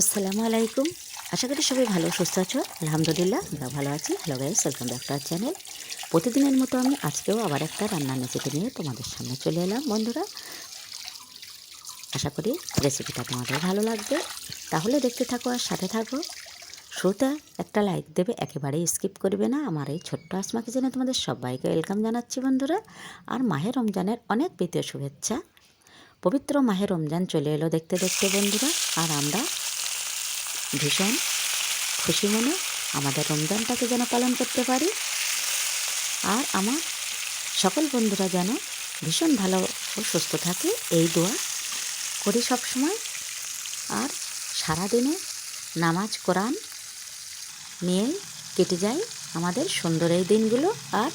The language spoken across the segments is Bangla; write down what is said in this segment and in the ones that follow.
আসসালামু আলাইকুম। আশা করি সবাই ভালো, সুস্থ আছো? আলহামদুলিল্লাহ, আমরা ভালো আছি। Hello guys welcome back to our channel প্রতিদিনের মতো আমি আজকেও আবার একটা রান্নার রেসিপি নিয়ে তোমাদের সামনে চলে এলাম, বন্ধুরা। আশা করি রেসিপিটা তোমাদের ভালো লাগবে। তাহলে দেখতে থাকো আর সাথে থাকো। শুরুতে একটা লাইক দেবে, একেবারেই স্কিপ করবে না। আমার এই ছোট্ট আসমা কিচেনে তোমাদের সবাইকে ওয়েলকাম জানাচ্ছি, বন্ধুরা। আর মাহে রমজানের অনেক প্রীতীয় শুভেচ্ছা। পবিত্র মাহে রমজান চলে এলো দেখতে দেখতে, বন্ধুরা। আর আমরা ভীষণ খুশি মনে আমাদের রমজানটাকে যেন পালন করতে পারি। আর আমার সকল বন্ধুরা যেন ভীষণ ভালো ও সুস্থ থাকে, এই দোয়া করি সব সময় আর সারাদিনে নামাজ, কোরআন নিয়ে কেটে যায় আমাদের সুন্দর এই দিনগুলো। আর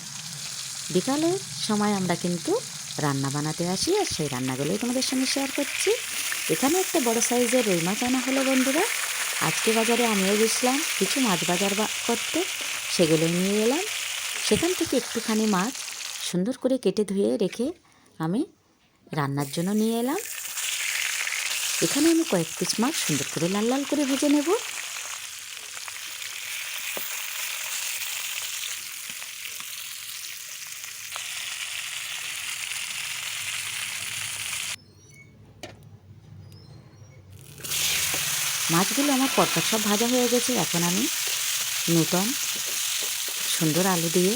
বিকালের সময় আমরা কিন্তু রান্না বানাতে আসি, আর সেই রান্নাগুলোই তোমাদের সঙ্গে শেয়ার করছি। এখানে একটা বড় সাইজের রুই মাছ আনা হলো বন্ধুরা। আজকে বাজারে আমিও গেছিলাম, কিছু মাছ বাজার করতে, সেগুলো নিয়ে এলাম। সেখান থেকে একটুখানি মাছ সুন্দর করে কেটে ধুয়ে রেখে আমি রান্নার জন্য নিয়ে এলাম। এখানে আমি কয়েক পিস মাছ সুন্দর করে লাল লাল করে ভেজে নেব। মাছগুলো আমার পরপর সব ভাজা হয়ে গেছে। এখন আমি নূতন, সুন্দর আলু দিয়ে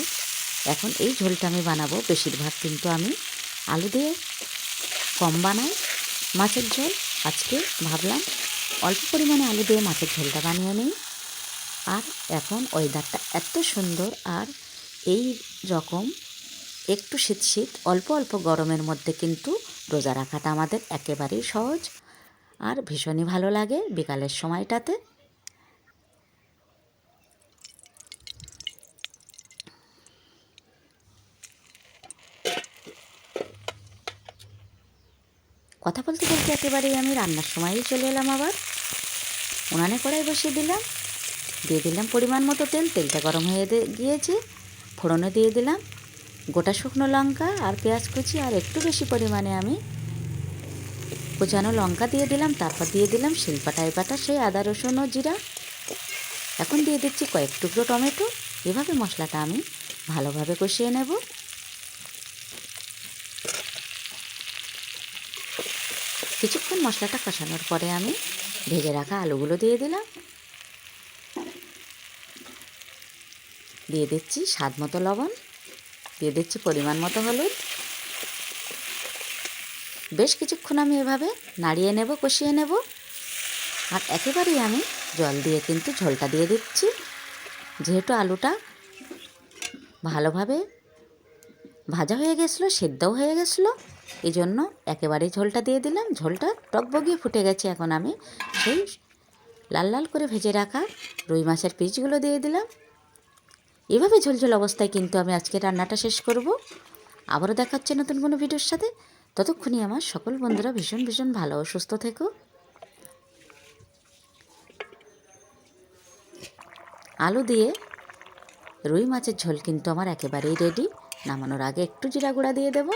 এখন এই ঝোলটা আমি বানাবো বেশিরভাগ। কিন্তু আমি আলু দিয়ে কম বানাই মাছের ঝোল। আজকে ভাবলাম অল্প পরিমাণে আলু দিয়ে মাছের ঝোলটা বানিয়ে নিই। আর এখন ওয়েদারটা এত সুন্দর আর এই রকম একটু শীত শীত, অল্প অল্প গরমের মধ্যে কিন্তু রোজা রাখাটা আমাদের একেবারেই সহজ। আর ভীষণই ভালো লাগে বিকালের সময়টাতে। কথা বলতে বলতে একেবারেই আমি রান্নার সময়ই চলে এলাম আবার। উনানে কড়াই বসিয়ে দিলাম, দিয়ে দিলাম পরিমাণ মতো তেল, তেলটা গরম হয়ে গিয়েছে ফোড়নে দিয়ে দিলাম। গোটা শুকনো লঙ্কা আর পেঁয়াজ কুচি আর একটু বেশি পরিমাণে আমি কুচানো লঙ্কা দিয়ে দিলাম, তারপর দিয়ে দিলাম শিলপাটায় বাটা সেই আদা, রসুন ও জিরা। এখন দিয়ে দিচ্ছি কয়েক টুকরো টমেটো। এভাবে মশলাটা আমি ভালোভাবে কষিয়ে নেব। কিছুক্ষণ মশলাটা কষানোর পরে আমি ভেজে রাখা আলুগুলো দিয়ে দিলাম। দিয়ে দিচ্ছি স্বাদ মতো লবণ, দিয়ে দিচ্ছি পরিমাণ মতো হলুদ। বেশ কিছুক্ষণ আমি এভাবে নাড়িয়ে নেব, কষিয়ে নেব। আর একেবারেই আমি জল দিয়ে কিন্তু ঝোলটা দিয়ে দিচ্ছি। যেহেতু আলুটা ভালোভাবে ভাজা হয়ে গেছিল, সেদ্ধও হয়ে গেছিল এই জন্য একেবারেই ঝোলটা দিয়ে দিলাম। ঝোলটা টকবগিয়ে ফুটে গেছে এখন আমি সেই লাল লাল করে ভেজে রাখা রুই মাছের পিসগুলো দিয়ে দিলাম। এভাবে ঝোলঝোল অবস্থায় কিন্তু আমি আজকে রান্নাটা শেষ করব। আবারও দেখাচ্ছে নতুন কোনো ভিডিওর সাথে। ততক্ষণই আমার সকল বন্ধুরা ভীষণ ভীষণ ভালো সুস্থ থেকো। আলু দিয়ে রুই মাছের ঝোল কিন্তু আমার একেবারেই রেডি নামানোর আগে একটু জিরা গুঁড়া দিয়ে দেব।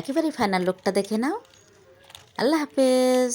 একেবারেই ফাইনাল লুকটা দেখে নাও। আল্লাহ হাফেজ।